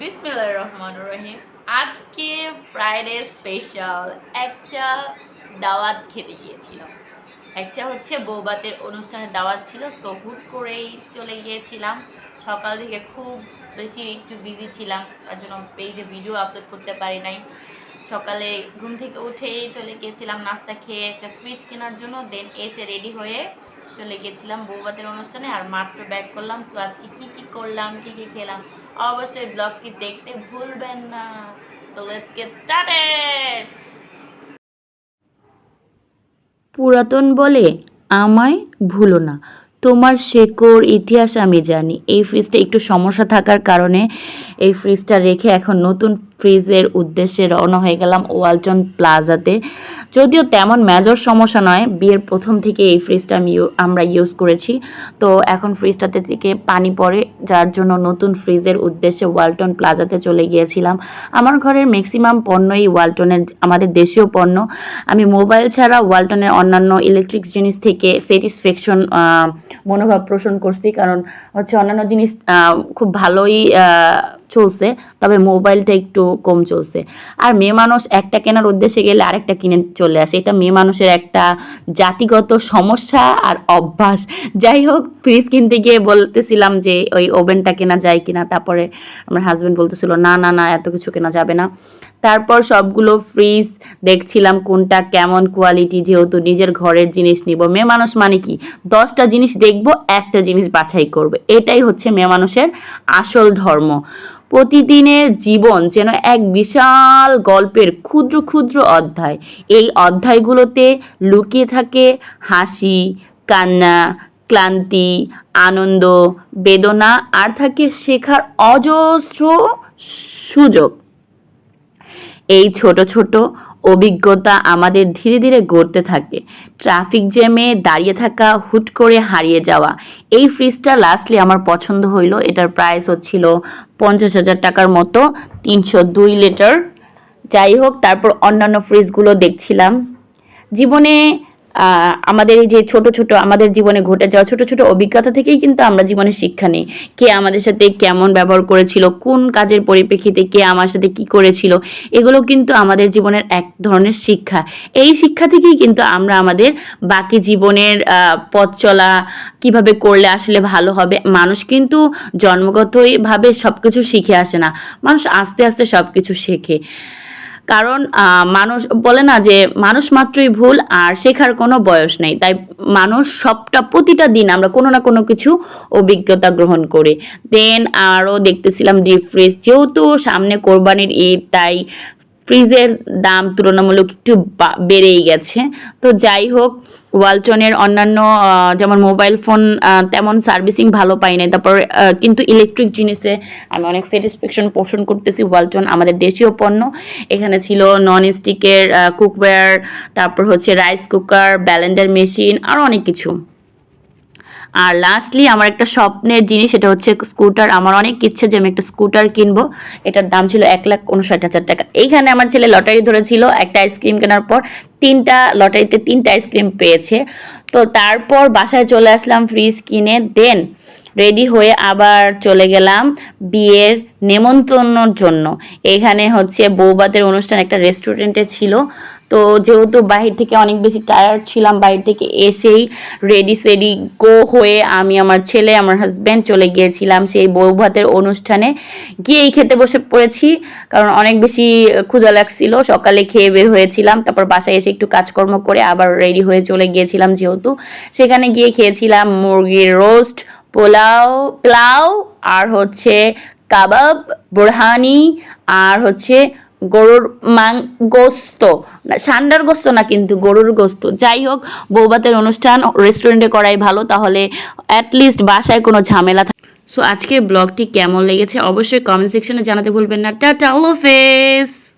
বিসমিল্লাহ রহমান রহিম। আজকে Friday special একটা দাওয়াত খেতে গিয়েছিলাম। একটা হচ্ছে বৌবাতের অনুষ্ঠানের দাওয়াত ছিল সো হুট করেই চলে গিয়েছিলাম। সকাল থেকে খুব বেশি একটু বিজি ছিলাম, তার জন্য পেজে ভিডিও আপলোড করতে পারি নাই। সকালে ঘুম থেকে উঠেই চলে গিয়েছিলাম, নাস্তা খেয়ে একটা ফ্রিজ কেনার জন্য দেন এসে রেডি হয়ে চলে গেছিলাম বৌবাতের অনুষ্ঠানে আর মাত্র ব্যাক করলাম। সো আজকে কি কি করলাম, কি কি খেলাম, অবশ্যই ব্লগটি দেখতে ভুলবেন না। সো লেটস গেট স্টার্টেড পুরাতন বলে আমায় ভুলো না। তোমার শেকড়, ইতিহাস আমি জানি। এই ফ্রিজটা একটু সমস্যা থাকার কারণে এই ফ্রিজটা রেখে এখন নতুন ফ্রিজের উদ্দেশ্যে রওনা হয়ে গেলাম ওয়ালটন প্লাজাতে। যদিও তেমন মেজর সমস্যা নয়, বিয়ের প্রথম থেকে এই ফ্রিজটা আমি আমরা ইউজ করেছি। তো এখন ফ্রিজটাতে থেকে পানি পড়ে, যার জন্য নতুন ফ্রিজের উদ্দেশ্যে ওয়ালটন প্লাজাতে চলে গিয়েছিলাম। আমার ঘরের ম্যাক্সিমাম পণ্যই ওয়ালটনের, আমাদের দেশীয় পণ্য। আমি মোবাইল ছাড়া ওয়ালটনের অন্যান্য ইলেকট্রিক জিনিস থেকে স্যাটিসফ্যাকশন মনোভাব পোষণ করছি। কারণ হচ্ছে অন্যান্য জিনিস খুব ভালোই চলছে, তবে মোবাইলটা একটু কম চলছে। আর মেয়ে মানুষ একটা কেনার উদ্দেশ্যে গেলে আরেকটা কিনে চলে আসে। এটা মেয়ে মানুষের একটা জাতিগত সমস্যা আর অভ্যাস। যাই হোক, ফ্রিজ কিনতে গিয়ে বলতেছিলাম যে ওই ওভেনটা কেনা যায় কিনা, তারপরে আমার হাজব্যান্ড বলতেছিল, না না না, এত কিছু কেনা যাবে না। তারপর সবগুলো ফ্রিজ দেখছিলাম কোনটা কেমন কোয়ালিটি যেহেতু নিজের ঘরের জিনিস নিব। মেয়ে মানুষ মানে কি? দশটা জিনিস দেখব, একটা জিনিস বাছাই করবে। এটাই হচ্ছে মেয়ে মানুষের আসল ধর্ম। প্রতিদিনের জীবন যেন এক বিশাল গল্পের ক্ষুদ্র ক্ষুদ্র অধ্যায়। এই অধ্যায়গুলোতে লুকিয়ে থাকে হাসি, কান্না, ক্লান্তি, আনন্দ, বেদনা আর থাকে শেখার অজস্র সুযোগ। এই ছোট ছোট অভিজ্ঞতা আমাদের ধীরে ধীরে গড়তে থাকে। ট্রাফিক জ্যামে দাঁড়িয়ে থাকা, হুট করে হারিয়ে যাওয়া, এই ফ্রিজটা লাস্টলি আমার পছন্দ হইল। এটার প্রাইস হচ্ছিল পঞ্চাশ হাজার টাকার মতো, তিনশো দুই লিটার যাই হোক, তারপর অন্যান্য ফ্রিজগুলো দেখছিলাম। জীবনে আমাদের এই যে ছোট ছোট আমাদের জীবনে ঘটে যাওয়া ছোট ছোট অভিজ্ঞতা থেকেই কিন্তু আমরা জীবনে শিক্ষা নিই। কে আমাদের সাথে কেমন ব্যবহার করেছিল, কোন কাজের পরিপ্রেক্ষিতে কে আমার সাথে কি করেছিল, এগুলো কিন্তু আমাদের জীবনের এক ধরনের শিক্ষা। এই শিক্ষা থেকেই কিন্তু আমরা আমাদের বাকি জীবনের পথ চলা, কীভাবে করলে আসলে ভালো হবে, মানুষ কিন্তু জন্মগতভাবে সব কিছু শিখে আসে না। মানুষ আস্তে আস্তে সব কিছু শেখে। কারণ মানুষ, বলে না যে মানুষ মাত্রই ভুল আর শেখার কোনো বয়স নেই। তাই মানুষ সবটা, প্রতিটা দিন আমরা কোনো না কোনো কিছু অভিজ্ঞতা গ্রহণ করি। দেন আরও দেখতেছিলাম ডিপ ফ্রিজ, যেহেতু সামনে কোরবানির ঈদ, তাই ফ্রিজের দাম তুলনামূলক একটু বেড়েই গেছে। তো যাই হোক, ওয়ালটনের অন্যান্য যেমন মোবাইল ফোন তেমন সার্ভিসিং ভালো পাই নাই। তারপর কিন্তু ইলেকট্রিক জিনিসে আমি অনেক স্যাটিসফ্যাকশন পোষণ করতেছি ওয়ালটন, আমাদের দেশীয় পণ্য। এখানে ছিল নন স্টিকের কুকওয়্যার তারপর হচ্ছে রাইস কুকার ব্যালেন্ডার মেশিন আরও অনেক কিছু। আর লাস্টলি আমার একটা স্বপ্নের জিনিস এটা হচ্ছে স্কুটার আমার অনেক ইচ্ছে যে আমি একটা স্কুটার কিনবো। এটার দাম ছিল এক লাখ উনষাট হাজার টাকা। এইখানে আমার ছেলে লটারি ধরেছিল একটা আইসক্রিম কেনার পর। তিনটা লটারিতে তিনটা আইসক্রিম পেয়েছে। তো তারপর বাসায় চলে আসলাম ফ্রিজ কিনে দেন রেডি হয়ে আবার চলে গেলাম বিয়ের নেমন্তন্নর জন্য। এখানে হচ্ছে বৌবাতের অনুষ্ঠান একটা রেস্টুরেন্টে ছিল। তো যেহেতু বাহির থেকে অনেক বেশি টায়ার্ড ছিলাম, বাহির থেকে এসেই রেডি সেডি গো হয়ে আমি আমার ছেলে, আমার হাজব্যান্ড চলে গিয়েছিলাম সেই বৌভাতের অনুষ্ঠানে। গিয়েই খেতে বসে পড়েছি, কারণ অনেক বেশি ক্ষুধা লাগছিল। সকালে খেয়ে বের হয়েছিলাম, তারপর বাসায় এসে একটু কাজকর্ম করে আবার রেডি হয়ে চলে গিয়েছিলাম যেহেতু। সেখানে গিয়ে খেয়েছিলাম মুরগির রোস্ট পোলাও পোলাও আর হচ্ছে কাবাব বোরহানি আর হচ্ছে গরুর মাং গোস্ত। না, সান্ডার গোস্ত না কিন্তু গরুর গোস্ত। যাই হোক বৌবাতের অনুষ্ঠান রেস্টুরেন্টে করাই ভালো তাহলে অ্যাটলিস্ট বাসায় কোনো ঝামেলা থাকে সো আজকের ব্লগটি কেমন লেগেছে? অবশ্যই কমেন্ট সেকশনে জানাতে ভুলবেন না। টাটা আল্লাহ হাফেজ!